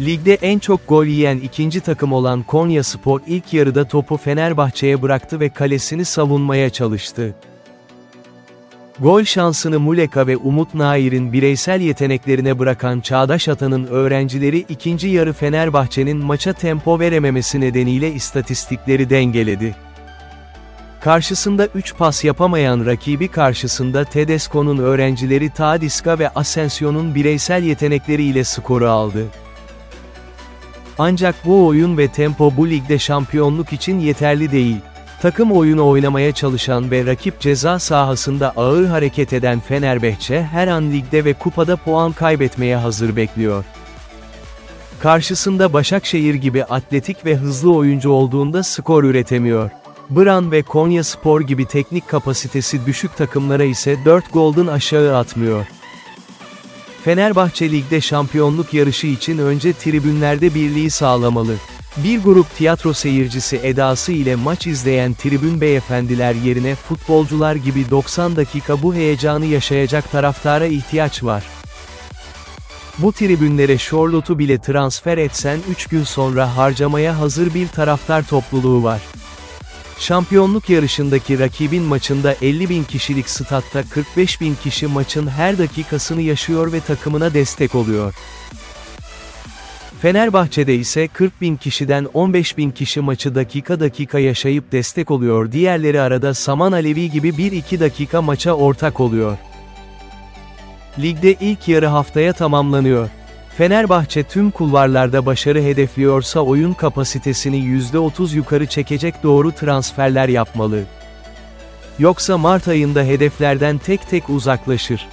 Ligde en çok gol yiyen ikinci takım olan Konyaspor ilk yarıda topu Fenerbahçe'ye bıraktı ve kalesini savunmaya çalıştı. Gol şansını Muleka ve Umut Nair'in bireysel yeteneklerine bırakan Çağdaş Atan'ın öğrencileri ikinci yarı Fenerbahçe'nin maça tempo verememesi nedeniyle istatistikleri dengeledi. Karşısında 3 pas yapamayan rakibi karşısında Tedesco'nun öğrencileri Tadiska ve Asensio'nun bireysel yetenekleriyle skoru aldı. Ancak bu oyun ve tempo bu ligde şampiyonluk için yeterli değil. Takım oyunu oynamaya çalışan ve rakip ceza sahasında ağır hareket eden Fenerbahçe her an ligde ve kupada puan kaybetmeye hazır bekliyor. Karşısında Başakşehir gibi atletik ve hızlı oyuncu olduğunda skor üretemiyor. Bran ve Konya Spor gibi teknik kapasitesi düşük takımlara ise 4 golden aşağı atmıyor. Fenerbahçe Lig'de şampiyonluk yarışı için önce tribünlerde birliği sağlamalı. Bir grup tiyatro seyircisi edası ile maç izleyen tribün beyefendiler yerine futbolcular gibi 90 dakika bu heyecanı yaşayacak taraftara ihtiyaç var. Bu tribünlere Charlotte'u bile transfer etsen 3 gün sonra harcamaya hazır bir taraftar topluluğu var. Şampiyonluk yarışındaki rakibin maçında 50 bin kişilik statta 45 bin kişi maçın her dakikasını yaşıyor ve takımına destek oluyor. Fenerbahçe'de ise 40 bin kişiden 15 bin kişi maçı dakika dakika yaşayıp destek oluyor diğerleri arada Saman Alevi gibi 1-2 dakika maça ortak oluyor. Ligde ilk yarı haftaya tamamlanıyor. Fenerbahçe tüm kulvarlarda başarı hedefliyorsa oyun kapasitesini %30 yukarı çekecek doğru transferler yapmalı. Yoksa Mart ayında hedeflerden tek tek uzaklaşır.